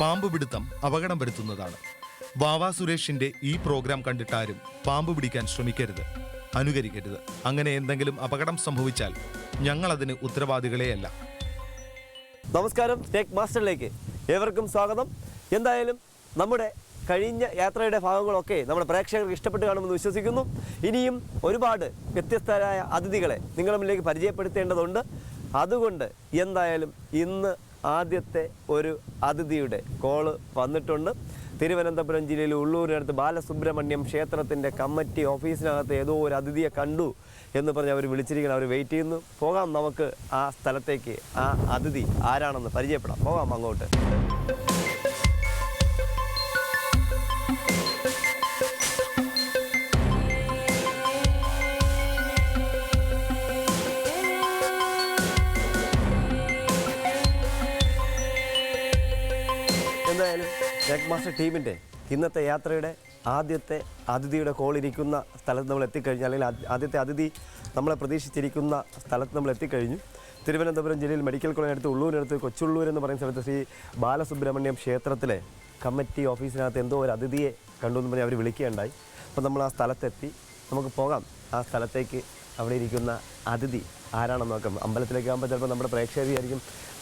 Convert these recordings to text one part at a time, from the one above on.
പാമ്പ് പിടുത്തം അപകടം വരുത്തുന്നതാണ് വാവാ സുരേഷിന്റെ ഈ പ്രോഗ്രാം കണ്ടിട്ടാരും പാമ്പ് പിടിക്കാൻ ശ്രമിക്കരുത്. അനുകരിക്കരുത്. അങ്ങനെ എന്തെങ്കിലും അപകടം സംഭവിച്ചാൽ ഞങ്ങൾ അതിന് ഉത്തരവാദികളെയല്ല. നമസ്കാരം ടേക്ക് മാസ്റ്ററിലേക്ക് ഏവർക്കും സ്വാഗതം. എന്തായാലും നമ്മുടെ കഴിഞ്ഞ യാത്രയുടെ ഭാഗങ്ങളൊക്കെ നമ്മുടെ പ്രേക്ഷകർക്ക് ഇഷ്ടപ്പെട്ട് കാണുമെന്ന് വിശ്വസിക്കുന്നു. ഇനിയും ഒരുപാട് വ്യത്യസ്തരായ അതിഥികളെ നിങ്ങളുടെ മുന്നിലേക്ക് പരിചയപ്പെടുത്തേണ്ടതുണ്ട്. അതുകൊണ്ട് എന്തായാലും ഇന്ന് ആദ്യത്തെ ഒരു അതിഥിയുടെ കോൾ വന്നിട്ടുണ്ട്. തിരുവനന്തപുരം ജില്ലയിൽ ഉള്ളൂരിനടുത്ത് ബാലസുബ്രഹ്മണ്യം ക്ഷേത്രത്തിന്റെ കമ്മിറ്റി ഓഫീസിനകത്ത് ഏതോ ഒരു അതിഥിയെ കണ്ടു എന്ന് പറഞ്ഞ് അവർ വിളിച്ചിരിക്കണം അവർ വെയിറ്റ് ചെയ്യുന്നു. പോകാം നമുക്ക് ആ സ്ഥലത്തേക്ക്. ആ അതിഥി ആരാണെന്ന് പരിചയപ്പെടാം. പോകാം അങ്ങോട്ട്. എന്തായാലും ടെക് മാസ്റ്റർ ടീമിന്റെ ഇന്നത്തെ യാത്രയുടെ ആദ്യത്തെ അതിഥിയുടെ കോൾ ഇരിക്കുന്ന സ്ഥലത്ത് നമ്മൾ എത്തിക്കഴിഞ്ഞു അല്ലെങ്കിൽ ആദ്യ- ആദ്യത്തെ അതിഥി നമ്മളെ പ്രതീക്ഷിച്ചിരിക്കുന്ന സ്ഥലത്ത് നമ്മൾ എത്തിക്കഴിഞ്ഞു. തിരുവനന്തപുരം ജില്ലയിൽ മെഡിക്കൽ കോളേജിനടുത്ത് ഉള്ളൂരിനടുത്ത് കൊച്ചുള്ളൂർ എന്ന് പറയുന്ന സ്ഥലത്ത് ശ്രീ ബാലസുബ്രഹ്മണ്യം ക്ഷേത്രത്തിലെ കമ്മിറ്റി ഓഫീസിനകത്ത് എന്തോ ഒരു അതിഥിയെ കണ്ടു എന്ന് പറഞ്ഞ് അവർ വിളിക്കുകയുണ്ടായി. അപ്പോൾ നമ്മൾ ആ സ്ഥലത്തെത്തി. നമുക്ക് പോകാം. ആ സ്ഥലത്തേക്ക് അവിടെ ഇരിക്കുന്ന അതിഥി ആരാണെന്ന് നോക്കാം അമ്പലത്തിലേക്ക് ആകുമ്പോൾ ചിലപ്പോൾ നമ്മുടെ പ്രേക്ഷകർ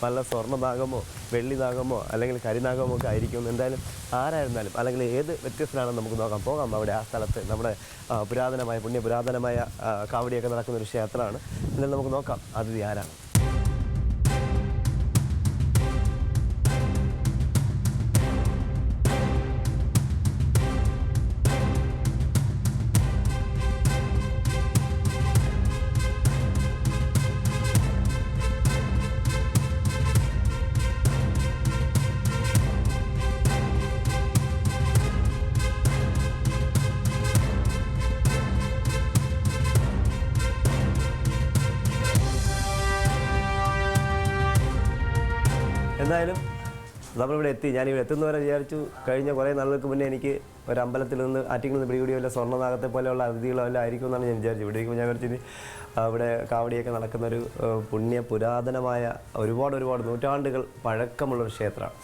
വല്ല സ്വർണനാഗമോ വെള്ളിനാഗമോ അല്ലെങ്കിൽ കരിനാഗമോ ഒക്കെ ആയിരിക്കും. എന്തായാലും ആരായിരുന്നാലും അല്ലെങ്കിൽ ഏത് വ്യത്യസ്തനാണെന്ന് നമുക്ക് നോക്കാം. പോകാം അവിടെ ആ സ്ഥലത്ത്. നമ്മുടെ പുരാതനമായ പുണ്യ പുരാതനമായ കാവടിയൊക്കെ നടക്കുന്ന ഒരു ക്ഷേത്രമാണ്. എന്തായാലും നമുക്ക് നോക്കാം അതിഥി ആരാണ്. എന്തായാലും നമ്മളിവിടെ എത്തി. ഞാനിവിടെ എത്തുന്നവരെ വിചാരിച്ചു. കഴിഞ്ഞ കുറേ നാളുകൾക്ക് മുന്നേ എനിക്ക് ഒരു അമ്പലത്തിൽ നിന്ന് ആറ്റിങ്ങിൽ നിന്ന് പിടികൂടിയോ അല്ല സ്വർണനാഗത്തെ പോലെയുള്ള അതിഥികളോ അല്ല ആയിരിക്കും എന്നാണ് ഞാൻ വിചാരിച്ചത്. ഇവിടെ ഞാൻ വിചാരിച്ചു അവിടെ കാവടിയൊക്കെ നടക്കുന്ന ഒരു പുണ്യ പുരാതനമായ ഒരുപാട് ഒരുപാട് നൂറ്റാണ്ടുകൾ പഴക്കമുള്ളൊരു ക്ഷേത്രമാണ്.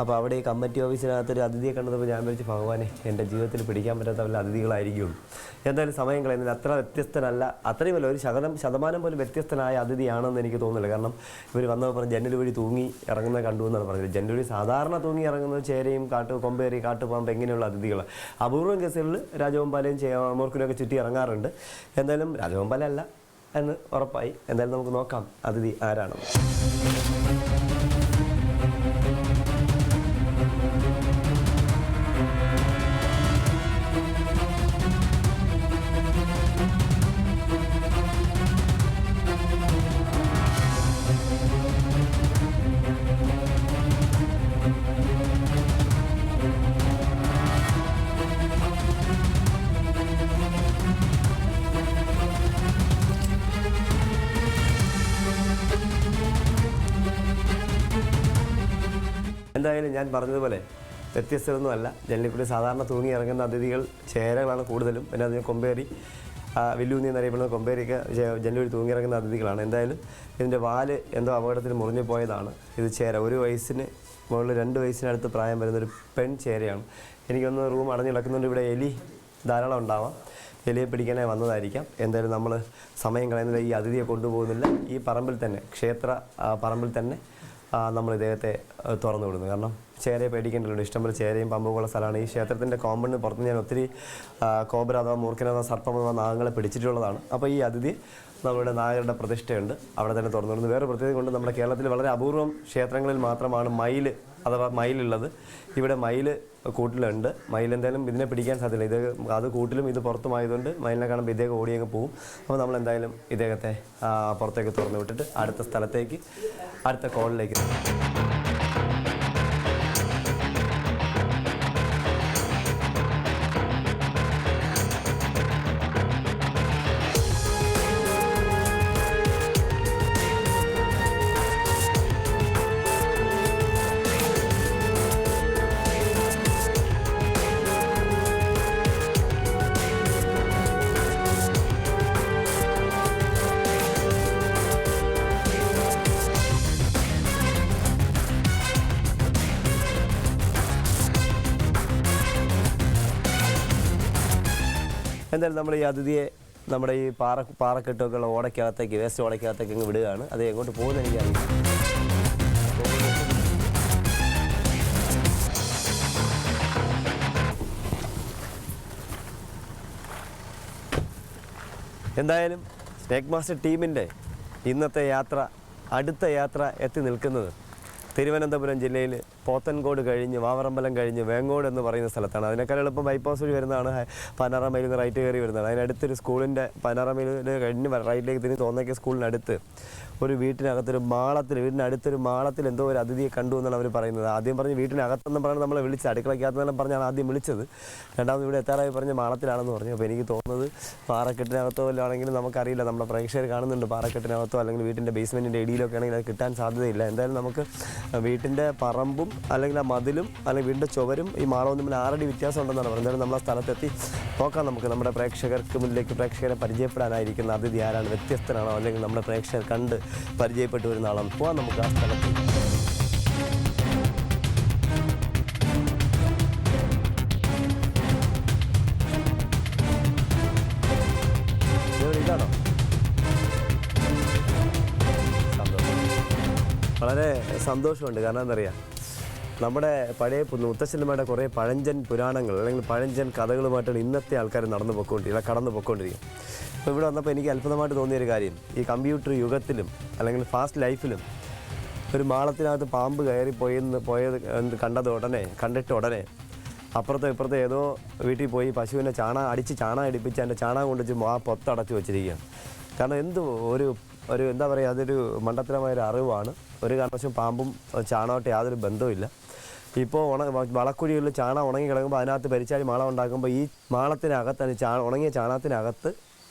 അപ്പോൾ അവിടെ ഈ കമ്മിറ്റി ഓഫീസിനകത്ത് ഒരു അതിഥിയെ കണ്ടപ്പോൾ ഞാൻ വിളിച്ച് ഭഗവാനെ എന്റെ ജീവിതത്തിൽ പിടിക്കാൻ പറ്റാത്ത വല്ല അതിഥികളായിരിക്കും. എന്തായാലും സമയം കളയുന്നില്ല അത്ര വ്യത്യസ്തനല്ല അത്രയുമല്ല ഒരു ശതം ശതമാനം പോലും വ്യത്യസ്തനായ അതിഥിയാണെന്ന് എനിക്ക് തോന്നുന്നില്ല. കാരണം ഇവർ വന്നപ്പോൾ പറഞ്ഞ് ജനൽ വഴി തൂങ്ങി ഇറങ്ങുന്നത് കണ്ടു എന്നാണ് പറഞ്ഞത്. ജനൽ വഴി സാധാരണ തൂങ്ങി ഇറങ്ങുന്നത് ചേരയും കാട്ടു കൊമ്പേരി കാട്ടുപാമ്പ് എങ്ങനെയുള്ള അതിഥികൾ അപൂർവം കേസുകളിൽ രാജഗോപാലയും മൂർഖിനൊക്കെ ചുറ്റി ഇറങ്ങാറുണ്ട്. എന്തായാലും രാജഗോപാല അല്ല എന്ന് ഉറപ്പായി. എന്തായാലും നമുക്ക് നോക്കാം അതിഥി ആരാണെന്ന്. എന്തായാലും ഞാൻ പറഞ്ഞതുപോലെ വ്യത്യസ്തമൊന്നുമല്ല ജനലിക്കൂടി സാധാരണ തൂങ്ങി ഇറങ്ങുന്ന അതിഥികൾ ചേരകളാണ് കൂടുതലും. പിന്നെ അതിന് കൊമ്പേറി വില്ലൂന്നി എന്നറിയപ്പെടുന്ന കൊമ്പേരിയൊക്കെ ജനലൂരി തൂങ്ങി ഇറങ്ങുന്ന അതിഥികളാണ്. എന്തായാലും ഇതിന്റെ വാൽ എന്തോ അപകടത്തിൽ മുറിഞ്ഞു പോയതാണ്. ഇത് ചേര ഒരു വയസ്സിന് മുകളിൽ രണ്ട് വയസ്സിനടുത്ത് പ്രായം വരുന്ന ഒരു പെൺ ചേരയാണ്. എനിക്കൊന്ന് റൂം അടഞ്ഞു കിടക്കുന്നുണ്ട്. ഇവിടെ എലി ധാരാളം ഉണ്ടാവാം. എലിയെ പിടിക്കാനായി വന്നതായിരിക്കാം. എന്തായാലും നമ്മൾ സമയം കളയുന്നില്ല ഈ അതിഥിയെ കൊണ്ടുപോകുന്നില്ല. ഈ പറമ്പിൽ തന്നെ ക്ഷേത്ര പറമ്പിൽ തന്നെ നമ്മൾ ഇദ്ദേഹത്തെ തുറന്നു വിടുന്നു. കാരണം ചേരയെ പേടിക്കേണ്ടല്ലോ ഇഷ്ടംപോലെ ചേരയും പമ്പുമുള്ള സ്ഥലമാണ്. ഈ ക്ഷേത്രത്തിന്റെ കോമ്പൗണ്ടിന് പുറത്ത് ഞാൻ ഒത്തിരി കോബ്ര അഥവാ മൂർഖന അഥവാ സർപ്പം അഥവാ നാഗങ്ങളെ പിടിച്ചിട്ടുള്ളതാണ്. അപ്പോൾ ഈ അതിഥി നമ്മുടെ നാഗരുടെ പ്രതിഷ്ഠയുണ്ട്. അവിടെ തന്നെ തുറന്നു വിടുന്നു. വേറെ പ്രത്യേകത കൊണ്ട് നമ്മുടെ കേരളത്തിൽ വളരെ അപൂർവം ക്ഷേത്രങ്ങളിൽ മാത്രമാണ് മയിൽ അഥവാ മയിലുള്ളത്. ഇവിടെ മയിൽ കൂട്ടിലുണ്ട്. മയിൽ എന്തായാലും ഇതിനെ പിടിക്കാൻ സാധ്യത ഇത് അത് കൂട്ടിലും ഇത് പുറത്തുമായതുകൊണ്ട് മയിലിനെ കാണുമ്പോൾ ഇദ്ദേഹം ഓടിയങ്ങ് പോവും. അപ്പോൾ നമ്മൾ എന്തായാലും ഇദ്ദേഹത്തെ പുറത്തേക്ക് തുറന്നു വിട്ടിട്ട് അടുത്ത സ്ഥലത്തേക്ക് അടുത്ത കോളിലേക്ക് എന്തായാലും നമ്മൾ ഈ അതിഥിയെ നമ്മുടെ ഈ പാറ പാറക്കെട്ടൊക്കെ ഉള്ള ഓടയ്ക്കകത്തേക്ക് വേസ്റ്റ് ഓടയ്ക്കകത്തേക്ക് അങ്ങ് വിടുകയാണ്. അത് എങ്ങോട്ട് പോകുന്ന എനിക്കറിയില്ല എന്തായാലും സ്നേക് മാസ്റ്റർ ടീമിന്റെ ഇന്നത്തെ യാത്ര അടുത്ത യാത്ര എത്തി നിൽക്കുന്നത് തിരുവനന്തപുരം ജില്ലയിൽ പോത്തൻകോട് കഴിഞ്ഞ് വാവറമ്പലം കഴിഞ്ഞ് വേങ്ങോട് എന്ന് പറയുന്ന സ്ഥലത്താണ്. അതിനേക്കാൾ എളുപ്പം ബൈപ്പാസ് വഴി വരുന്നതാണ് പനറമയിൽ നിന്ന് റൈറ്റ് കയറി വരുന്നത്. അതിനടുത്തൊരു സ്കൂളിന്റെ പനറമയിൽ കഴിഞ്ഞ് റൈറ്റിലേക്ക് തിരിഞ്ഞ് തോന്നിയ സ്കൂളിനടുത്ത് ഒരു വീട്ടിനകത്തൊരു മാളത്തിൽ വീടിനടുത്തൊരു മാളത്തിൽ എന്തോ ഒരു അതിഥിയെ കണ്ടു എന്നാണ് അവർ പറയുന്നത്. ആദ്യം പറഞ്ഞ് വീട്ടിനകത്തെന്ന് പറഞ്ഞ് നമ്മളെ വിളിച്ച് അടുക്കളയ്ക്കകത്തെന്നെല്ലാം പറഞ്ഞാണ് ആദ്യം വിളിച്ചത്. രണ്ടാമത് ഇവിടെ എത്താറായി പറഞ്ഞ് മാളത്തിലാണെന്ന് പറഞ്ഞു. അപ്പോൾ എനിക്ക് തോന്നുന്നത് പാറക്കെട്ടിനകത്തോ അല്ലാണെങ്കിലും നമുക്കറിയില്ല. നമ്മുടെ പ്രേക്ഷകർ കാണുന്നുണ്ട് പാറക്കെട്ടിനകത്തോ അല്ലെങ്കിൽ വീട്ടിന്റെ ബേസ്മെന്റിന്റെ ഇടിയിലൊക്കെ ആണെങ്കിൽ അത് കിട്ടാൻ സാധ്യതയില്ല. എന്തായാലും നമുക്ക് വീട്ടിന്റെ പറമ്പും അല്ലെങ്കിൽ ആ മതിലും അല്ലെങ്കിൽ വീടിന്റെ ചുവരും ഈ മാളവും തമ്മിൽ ആറടി വ്യത്യാസം ഉണ്ടെന്നാണ് പറഞ്ഞത്. നമ്മൾ ആ സ്ഥലത്തെത്തി നോക്കാം നമുക്ക് നമ്മുടെ പ്രേക്ഷകർക്ക് മുന്നിലേക്ക് പ്രേക്ഷകരെ പരിചയപ്പെടാനായിരിക്കുന്ന അതിഥി ആരാണ് വ്യത്യസ്തനാണോ അല്ലെങ്കിൽ നമ്മുടെ പ്രേക്ഷകർ കണ്ട് പരിചയപ്പെട്ടു വരുന്ന ആളാണ്. പോവാം നമുക്ക് ആ സ്ഥലത്ത്. വളരെ സന്തോഷമുണ്ട്. കാരണം എന്താ പറയുക? നമ്മുടെ പഴയ മുത്തശ്ശന്മാരുടെ കുറേ പഴഞ്ചൻ പുരാണങ്ങൾ അല്ലെങ്കിൽ പഴഞ്ചൻ കഥകളുമായിട്ടാണ് ഇന്നത്തെ ആൾക്കാർ നടന്നു പൊയ്ക്കൊണ്ടിരിക്കുക കടന്നു പോയിക്കൊണ്ടിരിക്കും അപ്പോൾ ഇവിടെ വന്നപ്പോൾ എനിക്ക് അത്ഭുതമായിട്ട് തോന്നിയൊരു കാര്യം ഈ കമ്പ്യൂട്ടർ യുഗത്തിലും അല്ലെങ്കിൽ ഫാസ്റ്റ് ലൈഫിലും ഒരു മാളത്തിനകത്ത് പാമ്പ് കയറി പോയെന്ന് പോയത് കണ്ടത് ഉടനെ കണ്ടിട്ട് ഉടനെ അപ്പുറത്തെ ഇപ്പുറത്തെ ഏതോ വീട്ടിൽ പോയി പശുവിനെ ചാണ അടിച്ച് ചാണ അടിപ്പിച്ച് അതിന്റെ ചാണകം കൊണ്ടുവച്ച് ആ പൊത്തടച്ച് വെച്ചിരിക്കുകയാണ്. കാരണം എന്ത് ഒരു ഒരു എന്താ പറയുക അതൊരു മണ്ടത്തരമായ ഒരു അറിവാണ്. ഒരു കാരണവശം പാമ്പും ചാണകമായിട്ട് യാതൊരു ബന്ധവുമില്ല. ഇപ്പോൾ ഉണ വളക്കുഴികളിൽ ചാണകം ഉണങ്ങി കിടക്കുമ്പോൾ അതിനകത്ത് പരിചാരി മാളം ഉണ്ടാക്കുമ്പോൾ ഈ മാളത്തിനകത്താണ് ചാ ഉണങ്ങിയ ചാണകത്തിനകത്ത്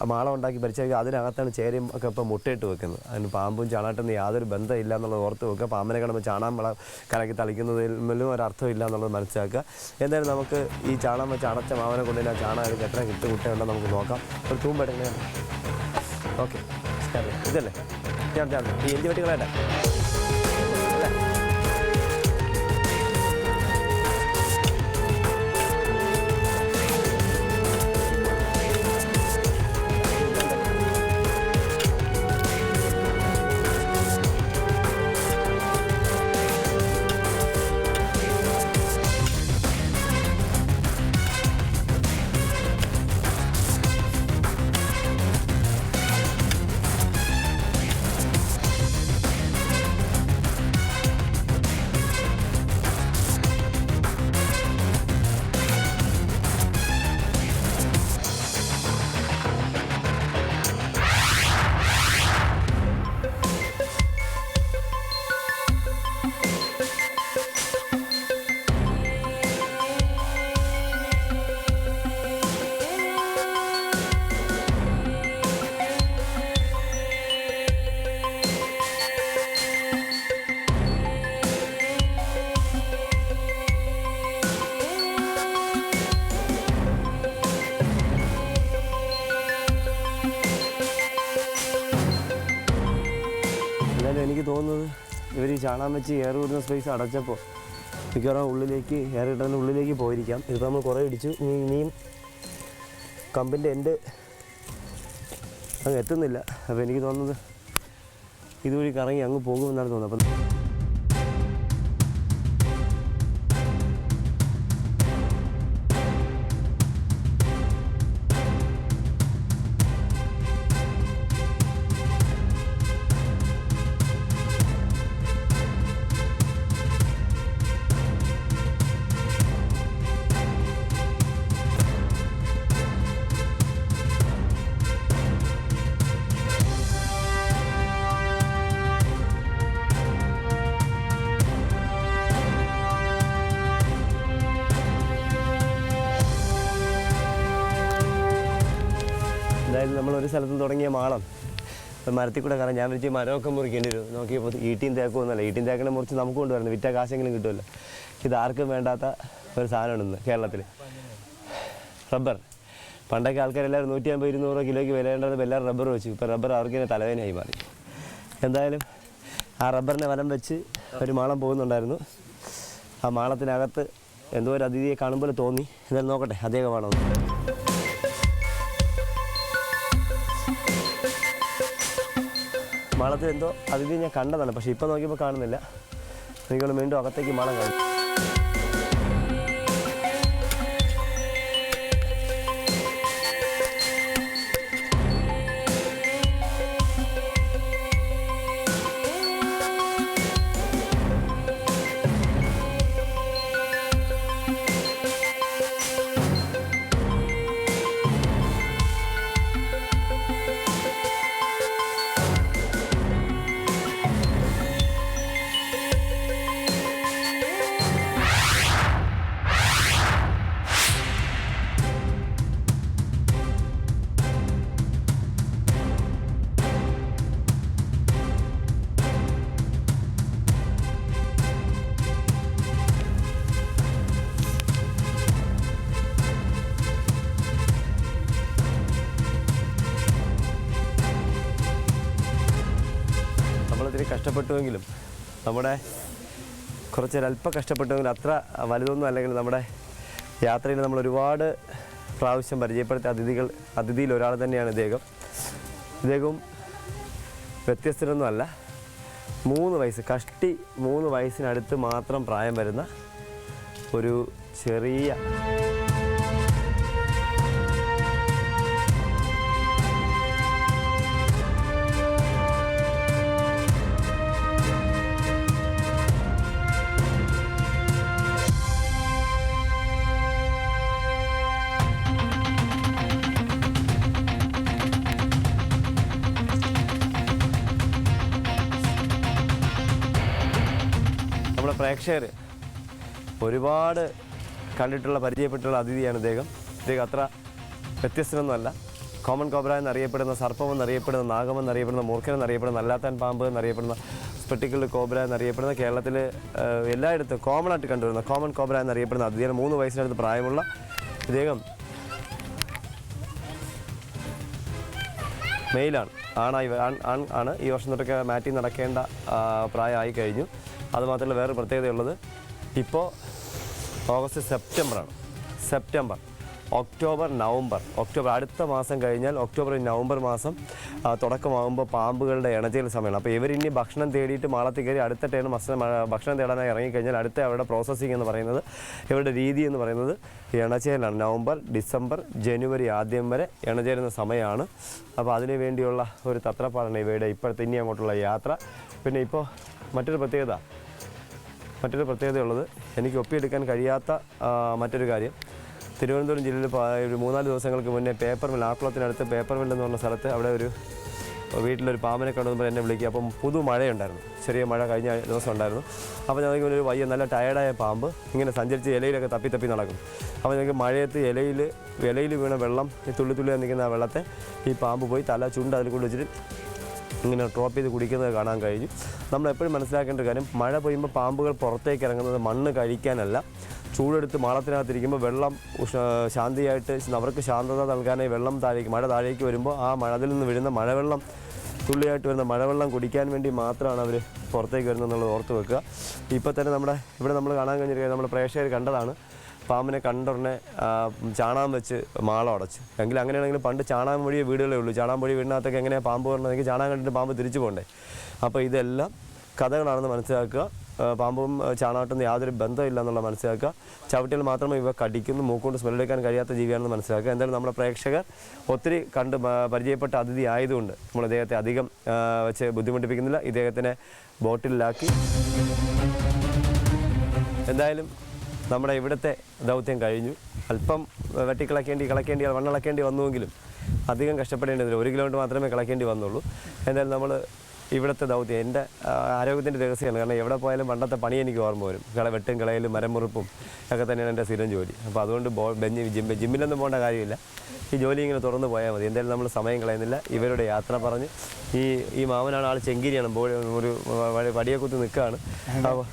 മാളം ഉണ്ടാക്കി പരിച്ചാടി അതിനകത്താണ് ചേരയും ഒക്കെ ഇപ്പോൾ മുട്ടയിട്ട് വെക്കുന്നത്. അതിന് പാമ്പും ചാണാട്ടും യാതൊരു ബന്ധമില്ല എന്നുള്ളത് ഓർത്ത് വെക്കുക. പാമ്പിനെ കിടമ്പോൾ ചാണകം വള കലക്കി തളിക്കുന്നതിലും ഒരർത്ഥമില്ല എന്നുള്ളത് മനസ്സിലാക്കുക. എന്തായാലും നമുക്ക് ഈ ചാണകം വെച്ച് അടച്ച മാവനെ കൊണ്ട് ആ ചാണകം എത്ര കിട്ടു കുട്ടയുണ്ടോ നമുക്ക് നോക്കാം. ഒരു തൂമ്പെടുക്കണേ ഓക്കെ. ഇതല്ലേ? ഞാൻ ഈ എന്തി വെട്ടികളേട്ടെ ചാണാൻ വെച്ച് എയർ വിടുന്ന സ്പേസ് അടച്ചപ്പോൾ മിക്കവാറും ഉള്ളിലേക്ക് എയർ കിട്ടുന്ന ഉള്ളിലേക്ക് പോയിരിക്കാം. ഇതിപ്പോൾ നമ്മൾ കുറേ ഇടിച്ചു. ഇനി ഇനിയും കമ്പിന്റെ എന്റെ അങ്ങ് എത്തുന്നില്ല. അപ്പോൾ എനിക്ക് തോന്നുന്നത് ഇതുവഴി കറങ്ങി അങ്ങ് പോകുമെന്നാണ് തോന്നുന്നത്. അപ്പം സ്ഥലത്ത് തുടങ്ങിയ മാളം. ഇപ്പം മരത്തിൽ കൂടെ കാരണം ഞാൻ വിളിച്ച് മരമൊക്കെ മുറിക്കേണ്ടി വരും. നോക്കിയപ്പോൾ ഈട്ടിയും തേക്കും ഒന്നുമല്ല. ഈട്ടിയും തേക്കിനെ മുറിച്ച് നമുക്ക് കൊണ്ടുവരണം വിറ്റ കാശെങ്കിലും കിട്ടുമല്ലോ. ഇത് ആർക്കും വേണ്ടാത്ത ഒരു സാധനമാണ് ഇന്ന് കേരളത്തിൽ റബ്ബർ. പണ്ടൊക്കെ ആൾക്കാരെല്ലാവരും നൂറ്റി അമ്പത് ഇരുന്നൂറ് കിലോയ്ക്ക് വിലയേണ്ടത് എല്ലാവരും റബ്ബർ വെച്ചു. ഇപ്പോൾ റബ്ബർ അവർക്ക് തലവേദനയായി മാറി. എന്തായാലും ആ റബ്ബറിനെ വലം വെച്ച് ഒരു മാളം പോകുന്നുണ്ടായിരുന്നു. ആ മാളത്തിനകത്ത് എന്തോ ഒരു അതിഥിയെ കാണുമ്പോൾ തോന്നി. എന്നാലും നോക്കട്ടെ അദ്ദേഹമാണോ? മാളത്തിൽ എന്തോ അതിഥി ഞാൻ കണ്ടതാണ് പക്ഷേ ഇപ്പോൾ നോക്കിയപ്പോൾ കാണുന്നില്ല. സ്ത്രീകൾ വീണ്ടും അകത്തേക്ക് മാളം കാണും കഷ്ടപ്പെട്ടുവെങ്കിലും നമ്മുടെ കുറച്ചൊരല്പം കഷ്ടപ്പെട്ടുവെങ്കിലും അത്ര വലുതൊന്നും അല്ലെങ്കിൽ നമ്മുടെ യാത്രയിൽ നമ്മൾ ഒരുപാട് പ്രാവശ്യം പരിചയപ്പെടുത്തിയ അതിഥികൾ അതിഥിയിൽ ഒരാൾ തന്നെയാണ് ഇദ്ദേഹം. ഇദ്ദേഹം വ്യത്യസ്തരൊന്നും അല്ല മൂന്ന് വയസ്സ് കഷ്ടി മൂന്ന് വയസ്സിനടുത്ത് മാത്രം പ്രായം വരുന്ന ഒരു ചെറിയ പ്രേക്ഷകർ ഒരുപാട് കണ്ടിട്ടുള്ള പരിചയപ്പെട്ടുള്ള അതിഥിയാണ് ഇദ്ദേഹം. ഇദ്ദേഹം അത്ര വ്യത്യസ്തനൊന്നുമല്ല. കോമൺ കോബ്ര എന്നറിയപ്പെടുന്ന സർപ്പം എന്നറിയപ്പെടുന്ന നാഗം എന്നറിയപ്പെടുന്ന മൂർഖൻ എന്നറിയപ്പെടുന്ന അല്ലാത്താൻ പാമ്പ് എന്നറിയപ്പെടുന്ന സ്പെട്ടിക്കിൾ കോബ്ര എന്നറിയപ്പെടുന്ന കേരളത്തിൽ എല്ലായിടത്തും കോമൺ ആയിട്ട് കണ്ടുവരുന്ന കോമൺ കോബ്ര എന്നറിയപ്പെടുന്ന അതിഥിയാണ്. മൂന്ന് വയസ്സിനടുത്ത് പ്രായമുള്ള ഇദ്ദേഹം മെയിലാണ്. ആണായി ആൺ ആണ് ഈ വർഷം തൊട്ടൊക്കെ മാറ്റി നടക്കേണ്ട പ്രായമായി കഴിഞ്ഞു. അതുമാത്രമല്ല വേറെ പ്രത്യേകതയുള്ളത്. ഇപ്പോൾ August സെപ്റ്റംബറാണ്. September October November. October അടുത്ത മാസം കഴിഞ്ഞാൽ ഒക്ടോബർ നവംബർ മാസം തുടക്കമാകുമ്പോൾ പാമ്പുകളുടെ ഇണചേൽ സമയമാണ്. അപ്പോൾ ഇവരിനി ഭക്ഷണം തേടിയിട്ട് മാളത്തിൽ കയറി അടുത്ത ടൈം ഭക്ഷണം ഭക്ഷണം തേടാനായി ഇറങ്ങിക്കഴിഞ്ഞാൽ അടുത്ത അവരുടെ പ്രോസസ്സിംഗ് എന്ന് പറയുന്നത് ഇവരുടെ രീതി എന്ന് പറയുന്നത് ഇണചേലാണ് നവംബർ ഡിസംബർ ജനുവരി ആദ്യം വരെ ഇണചേരുന്ന സമയമാണ്. അപ്പോൾ അതിനു വേണ്ടിയുള്ള ഒരു തത്രപ്പാടാണ് ഇവയുടെ ഇപ്പോഴത്തെ ഇനി അങ്ങോട്ടുള്ള യാത്ര. പിന്നെ ഇപ്പോൾ മറ്റൊരു പ്രത്യേകത. മറ്റൊരു പ്രത്യേകതയുള്ളത് എനിക്ക് ഒപ്പിയെടുക്കാൻ കഴിയാത്ത മറ്റൊരു കാര്യം. തിരുവനന്തപുരം ജില്ലയിൽ ഒരു മൂന്നാൽ ദിവസങ്ങൾക്ക് മുന്നേ പേപ്പർ മിൽ ആക്കുളത്തിനടുത്ത് പേപ്പർ മിൽ എന്ന് പറഞ്ഞ സ്ഥലത്ത് അവിടെ ഒരു വീട്ടിലൊരു പാമ്പിനെ കണ്ടുവന്നപ്പോൾ എന്നെ വിളിക്കുക. അപ്പം പുതു മഴയുണ്ടായിരുന്നു. ചെറിയ മഴ കഴിഞ്ഞ ദിവസം ഉണ്ടായിരുന്നു. അപ്പോൾ ഞങ്ങൾക്ക് ഒരു വയ്യ നല്ല ടയർഡായ പാമ്പ് ഇങ്ങനെ സഞ്ചരിച്ച് ഇലയിലൊക്കെ തപ്പി തപ്പി നടക്കും. അപ്പോൾ ഞങ്ങൾക്ക് മഴയത്ത് ഇലയിൽ ഇലയിൽ വീണ വെള്ളം തുള്ളി തുള്ളി നിൽക്കുന്ന ആ വെള്ളത്തെ ഈ പാമ്പ് പോയി തല ചുണ്ട് അതിൽ കൊണ്ട് വെച്ചിട്ട് ഇങ്ങനെ ഡ്രോപ്പ് ചെയ്ത് കുടിക്കുന്നത് കാണാൻ കഴിഞ്ഞു. നമ്മൾ എപ്പോഴും മനസ്സിലാക്കേണ്ട കാര്യം മഴ പെയ്യുമ്പോൾ പാമ്പുകൾ പുറത്തേക്ക് ഇറങ്ങുന്നത് മണ്ണ് കഴിക്കാനല്ല. ചൂടെടുത്ത് മാളത്തിനകത്തിരിക്കുമ്പോൾ വെള്ളം ശാന്തിയായിട്ട് അവർക്ക് ശാന്തത നൽകാനായി വെള്ളം താഴേക്ക് മഴ താഴേക്ക് വരുമ്പോൾ ആ മഴ അതിൽ നിന്ന് വീഴുന്ന മഴവെള്ളം തുള്ളിയായിട്ട് വരുന്ന മഴവെള്ളം കുടിക്കാൻ വേണ്ടി മാത്രമാണ് അവർ പുറത്തേക്ക് വരുന്നത് എന്നുള്ളത് ഓർത്ത് വെക്കുക. ഇപ്പോൾ തന്നെ നമ്മുടെ ഇവിടെ നമ്മൾ കാണാൻ കഴിഞ്ഞിരിക്കുന്നത് നമ്മുടെ പ്രേക്ഷകർ കണ്ടതാണ്. പാമ്പിനെ കണ്ടുടനെ ചാണകം വെച്ച് മാളം അടച്ചു. എങ്കിൽ അങ്ങനെയാണെങ്കിൽ പണ്ട് ചാണകം വഴിയേ വീടുകളേ ഉള്ളൂ. ചാണകം വഴി വീടിനകത്തൊക്കെ എങ്ങനെയാണ് പാമ്പ് വരണമെങ്കിൽ ചാണകം കണ്ടിട്ട് പാമ്പ് തിരിച്ചു പോകണ്ടേ അപ്പോൾ ഇതെല്ലാം കഥകളാണെന്ന് മനസ്സിലാക്കുക. പാമ്പും ചാണകട്ടും യാതൊരു ബന്ധമില്ല എന്നുള്ള മനസ്സിലാക്കുക. ചവിട്ടിയിൽ മാത്രമേ ഇവ കടിക്കുന്നു. മൂക്കൊണ്ട് സ്മെല്ലെടുക്കാൻ കഴിയാത്ത ജീവിയാണെന്ന് മനസ്സിലാക്കുക. എന്തായാലും നമ്മുടെ പ്രേക്ഷകർ ഒത്തിരി കണ്ട് പരിചയപ്പെട്ട അതിഥി ആയതുകൊണ്ട് നമ്മൾ ഇദ്ദേഹത്തെ അധികം വെച്ച് ബുദ്ധിമുട്ടിപ്പിക്കുന്നില്ല. ഇദ്ദേഹത്തിനെ ബോട്ടിലാക്കി എന്തായാലും നമ്മുടെ ഇവിടുത്തെ ദൗത്യം കഴിഞ്ഞു. അല്പം വെട്ടി കിളക്കേണ്ടി കിളക്കേണ്ടി മണ്ണിളക്കേണ്ടി വന്നുവെങ്കിലും അധികം കഷ്ടപ്പെടേണ്ടതില്ല. ഒരു കിലോമീറ്റർ മാത്രമേ കിളക്കേണ്ടി വന്നുള്ളൂ. എന്തായാലും നമ്മൾ ഇവിടുത്തെ ദൗത്യം എന്റെ ആരോഗ്യത്തിന്റെ രഹസ്യമാണ്. കാരണം എവിടെ പോയാലും പണ്ടത്തെ പണി എനിക്ക് ഓർമ്മ വരും. കിള വെട്ടും കിളയിലും മരം മുറിപ്പും ഒക്കെ തന്നെയാണ് എന്റെ സ്ഥിരം ജോലി. അപ്പോൾ അതുകൊണ്ട് ബോ ബെഞ്ച് ജിം ജിമ്മിലൊന്നും പോകേണ്ട കാര്യമില്ല. ഈ ജോലി ഇങ്ങനെ തുറന്നു പോയാൽ മതി. എന്തായാലും നമ്മൾ സമയം കളയുന്നില്ല. ഇവരുടെ യാത്ര പറഞ്ഞ് ഈ ഈ മാമനാണ് ആൾ ചെങ്കിരിയാണ്. ഒരു വടിയെ കുത്തി നിൽക്കുകയാണ്. അപ്പോൾ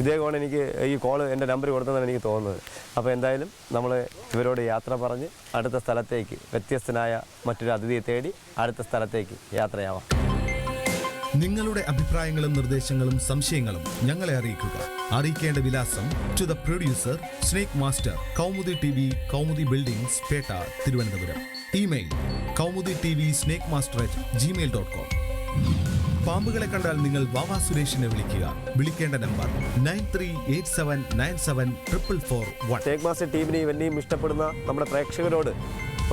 ഇതേപോലെ എനിക്ക് ഈ കോൾ എന്റെ നമ്പർ കൊടുത്തതാണ് എനിക്ക് തോന്നുന്നത്. അപ്പോൾ എന്തായാലും നമ്മൾ ഇവരോട് യാത്ര പറഞ്ഞ് അടുത്ത സ്ഥലത്തേക്ക് വ്യത്യസ്തനായ മറ്റൊരു അതിഥിയെ തേടി അടുത്ത സ്ഥലത്തേക്ക് യാത്രയാവാം. നിങ്ങളുടെ അഭിപ്രായങ്ങളും നിർദ്ദേശങ്ങളും സംശയങ്ങളും ഞങ്ങളെ അറിയിക്കുക. അറിയിക്കേണ്ട വിലാസം to the producer snake master Kaumudi T V Kaumudi buildings Pettah Thiruvananthapuram. Email Kaumudi T V snake master at Gmail dot com പാമ്പുകളെ കണ്ടാൽ നിങ്ങൾ വാവാ സുരേഷിനെ വിളിക്കുക. വിളിക്കേണ്ട number nine three eight seven nine seven triple four one. Take master ടീമിനെയും എന്നെയും ഇഷ്ടപ്പെടുന്ന നമ്മുടെ പ്രേക്ഷകരോട്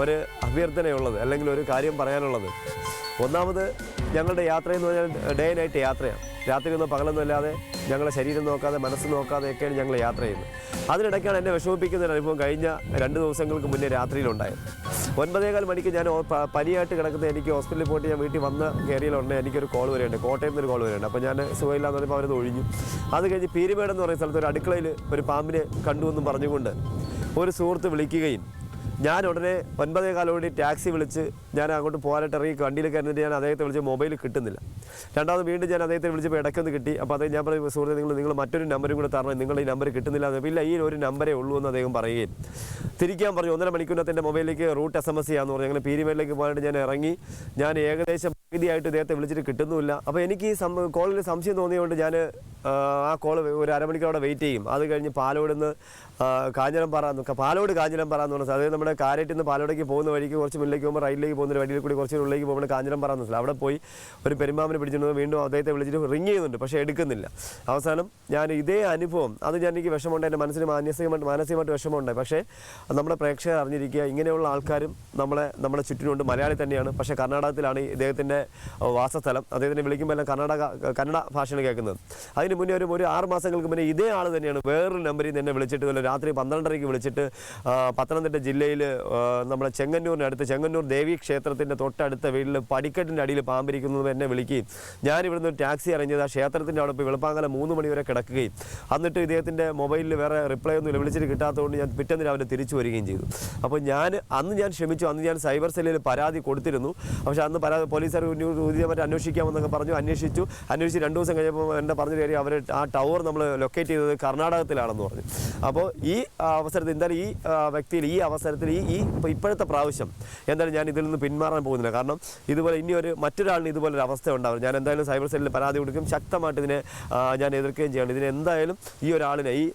ഒരു അഭ്യർത്ഥനയുള്ളത് അല്ലെങ്കിൽ ഒരു കാര്യം പറയാനുള്ളത്. ഒന്നാമത് ഞങ്ങളുടെ യാത്ര എന്ന് പറഞ്ഞാൽ ഡേ നൈറ്റ് യാത്രയാണ്. രാത്രി ഒന്നും പകലൊന്നും അല്ലാതെ ഞങ്ങളുടെ ശരീരം നോക്കാതെ മനസ്സ് നോക്കാതെയൊക്കെയാണ് ഞങ്ങൾ യാത്ര ചെയ്യുന്നത്. അതിനിടയ്ക്കാണ് എന്നെ വിഷമിപ്പിക്കുന്ന ഒരു അനുഭവം കഴിഞ്ഞ രണ്ട് ദിവസങ്ങൾക്ക് മുന്നേ രാത്രിയിലുണ്ടായത്. ഒൻപതേകാൽ മണിക്ക് ഞാൻ പനിയായിട്ട് കിടക്കുന്ന എനിക്ക് ഹോസ്പിറ്റലിൽ പോയിട്ട് ഞാൻ വീട്ടിൽ വന്ന് കയറിയിലുണ്ട് എനിക്കൊരു കോൾ വരെയുണ്ട്. കോട്ടയം നിന്ന് കോൾ വരെയുണ്ട്. അപ്പോൾ ഞാൻ സുഖമില്ലാന്ന് പറഞ്ഞപ്പോൾ അവരത് ഒഴിഞ്ഞു. അത് കഴിഞ്ഞ് പീരുമേട് എന്ന് പറയുന്ന സ്ഥലത്ത് ഒരു അടുക്കളയിൽ ഒരു പാമ്പിനെ കണ്ടുവെന്നും പറഞ്ഞുകൊണ്ട് ഒരു സുഹൃത്ത് വിളിക്കുകയും ഞാൻ ഉടനെ ഒൻപതേ കാലോടി ടാക്സി വിളിച്ച് ഞാൻ അങ്ങോട്ട് പോകാനായിട്ട് ഇറങ്ങി വണ്ടിയിൽ കയറുന്നിട്ട് ഞാൻ അദ്ദേഹത്തെ വിളിച്ച് മൊബൈൽ കിട്ടുന്നില്ല. രണ്ടാമത് വീണ്ടും ഞാൻ അദ്ദേഹത്തെ വിളിച്ചപ്പോൾ ഇടയ്ക്കൊന്ന് കിട്ടി. അപ്പോൾ അദ്ദേഹം ഞാൻ പറയും സുഹൃത്തെ നിങ്ങൾ നിങ്ങൾ മറ്റൊരു നമ്പറും കൂടെ തരണം. നിങ്ങളുടെ ഈ നമ്പർ കിട്ടുന്നില്ല. എന്ന് ഇല്ല ഈ ഒരു നമ്പരേ ഉള്ളൂ എന്ന് അദ്ദേഹം പറയുകയും. തിരിക്കാൻ പറഞ്ഞു ഒന്നര മണിക്കൂറിനകത്ത് എന്റെ മൊബൈലിലേക്ക് റൂട്ട് എസ് എം എസ് ചെയ്യാന്ന് പറഞ്ഞു. അങ്ങനെ പീരിമേലിലേക്ക് പോകാനായിട്ട് ഞാൻ ഇറങ്ങി. ഞാൻ ഏകദേശം പകുതിയായിട്ട് ഇദ്ദേഹത്തെ വിളിച്ചിട്ട് കിട്ടുന്നുമില്ല. അപ്പോൾ എനിക്ക് ഈ കോളിൽ സംശയം തോന്നിയതുകൊണ്ട് ഞാൻ ആ കോൾ ഒരു അരമണിക്കൂർ അവിടെ വെയിറ്റ് ചെയ്യും. അത് കഴിഞ്ഞ് പാലോട് നിന്ന് കാഞ്ഞിരംപാറ പാലോട് കാഞ്ഞിരംപാറ എന്ന് പറഞ്ഞ സ്ഥലം. അതായത് നമ്മുടെ കാരറ്റിൽ നിന്ന് പാലോടേക്ക് പോകുന്ന വഴിക്ക് കുറച്ച് മുന്നിലേക്ക് പോകുമ്പോൾ റൈറ്റിലേക്ക് പോകുന്ന ഒരു വഴിയിൽ കൂടി കുറച്ച് ഉള്ളിലേക്ക് പോകുമ്പോൾ കാഞ്ഞിരംപാറ എന്ന് അവിടെ പോയി ഒരു പെരുമാമനെ പിടിച്ചിട്ട് വീണ്ടും അദ്ദേഹത്തെ വിളിച്ചിട്ട് റിങ് ചെയ്യുന്നുണ്ട്. പക്ഷേ എടുക്കുന്നില്ല. അവസാനം ഞാൻ ഇതേ അനുഭവം അത് ഞാൻ എനിക്ക് വിഷമമുണ്ട്. എന്റെ മനസ്സിന് മാനസികമായിട്ട് മാനസികമായിട്ട് വിഷമമുണ്ട്. പക്ഷേ നമ്മുടെ പ്രേക്ഷകർ അറിഞ്ഞിരിക്കുക ഇങ്ങനെയുള്ള ആൾക്കാരും നമ്മളെ നമ്മുടെ ചുറ്റിനുണ്ട്. മലയാളി തന്നെയാണ്. പക്ഷേ കർണാടകത്തിലാണ് ഇദ്ദേഹത്തിന്റെ വാസസ്ഥലം. അദ്ദേഹത്തിനെ വിളിക്കുമ്പോൾ എല്ലാം കർണാടക കന്നഡ ഭാഷയാണ് കേൾക്കുന്നത്. അതിന് മുന്നേ ഒരു ഒരു ആറ് മാസങ്ങൾക്ക് മുന്നേ ഇതേ ആൾ തന്നെയാണ്. വേറൊരു നമ്പറിൽ നിന്ന് എന്നെ വിളിച്ചിട്ട് ഇതുപോലെ രാത്രി പന്ത്രണ്ടരയ്ക്ക് വിളിച്ചിട്ട് പത്തനംതിട്ട ജില്ലയിൽ നമ്മുടെ ചെങ്ങന്നൂരിനടുത്ത് ചെങ്ങന്നൂർ ദേവി ക്ഷേത്രത്തിന്റെ തൊട്ടടുത്ത വീട്ടിൽ പടിക്കെട്ടിന്റെ അടിയിൽ പാമ്പിരിക്കുന്നത് എന്നെ വിളിക്കുകയും ഞാൻ ഇവിടുന്ന് ഒരു ടാക്സി അറിഞ്ഞത് ആ ക്ഷേത്രത്തിന്റെ അവിടെ പോയി വെളുപ്പാങ്കാലം മൂന്ന് മണി വരെ കിടക്കുകയും എന്നിട്ട് ഇദ്ദേഹത്തിന്റെ മൊബൈലിൽ വേറെ റിപ്ലൈ ഒന്നും വിളിച്ചിട്ട് കിട്ടാത്തതുകൊണ്ട് ഞാൻ പിറ്റേന്ന് രാവിലെ തിരിച്ചു വരികയും ചെയ്തു. അപ്പോൾ ഞാൻ അന്ന് ഞാൻ ക്ഷമിച്ചു. അന്ന് ഞാൻ സൈബർ സെല്ലിൽ പരാതി കൊടുത്തിരുന്നു. പക്ഷേ അന്ന് പരാതി പോലീസുകാർ മറ്റേ അന്വേഷിക്കാമെന്നൊക്കെ പറഞ്ഞു അന്വേഷിച്ചു. അന്വേഷിച്ച് രണ്ട് ദിവസം കഴിഞ്ഞപ്പോൾ എന്റെ പറഞ്ഞു കയറി അവർ ആ ടവർ നമ്മൾ ലൊക്കേറ്റ് ചെയ്തത് കർണാടകത്തിലാണെന്ന് പറഞ്ഞു. അപ്പോൾ ഈ അവസരത്തിൽ എന്തായാലും ഈ വ്യക്തിയിൽ ഈ അവസരത്തിൽ ഈ ഈ ഇപ്പോഴത്തെ പ്രാവശ്യം എന്തായാലും ഞാൻ ഇതിൽ നിന്ന് പിന്മാറാൻ പോകുന്നില്ല. കാരണം ഇതുപോലെ ഇനി ഒരു മറ്റൊരാളിന് ഇതുപോലെ ഒരു അവസ്ഥ ഉണ്ടാവും ഞാൻ എന്തായാലും സൈബർ സെല്ലിൽ പരാതി കൊടുക്കും. ശക്തമായിട്ട് ഇതിനെ ഞാൻ എതിർക്കുകയും ചെയ്യണം. ഇതിന് എന്തായാലും ഈ ഒരാളിനെ ഈ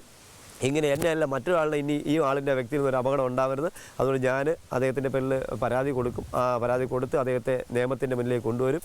ഇങ്ങനെ എന്നെ അല്ല മറ്റൊരാളിനെ ഇനി ഈ ആളിന്റെ വ്യക്തിയിൽ നിന്ന് ഒരു അപകടം ഉണ്ടാവരുത്. അതുകൊണ്ട് ഞാൻ അദ്ദേഹത്തിന്റെ പേരിൽ പരാതി കൊടുക്കും. ആ പരാതി കൊടുത്ത് അദ്ദേഹത്തെ നിയമത്തിന്റെ മുന്നിലേക്ക് കൊണ്ടുവരും.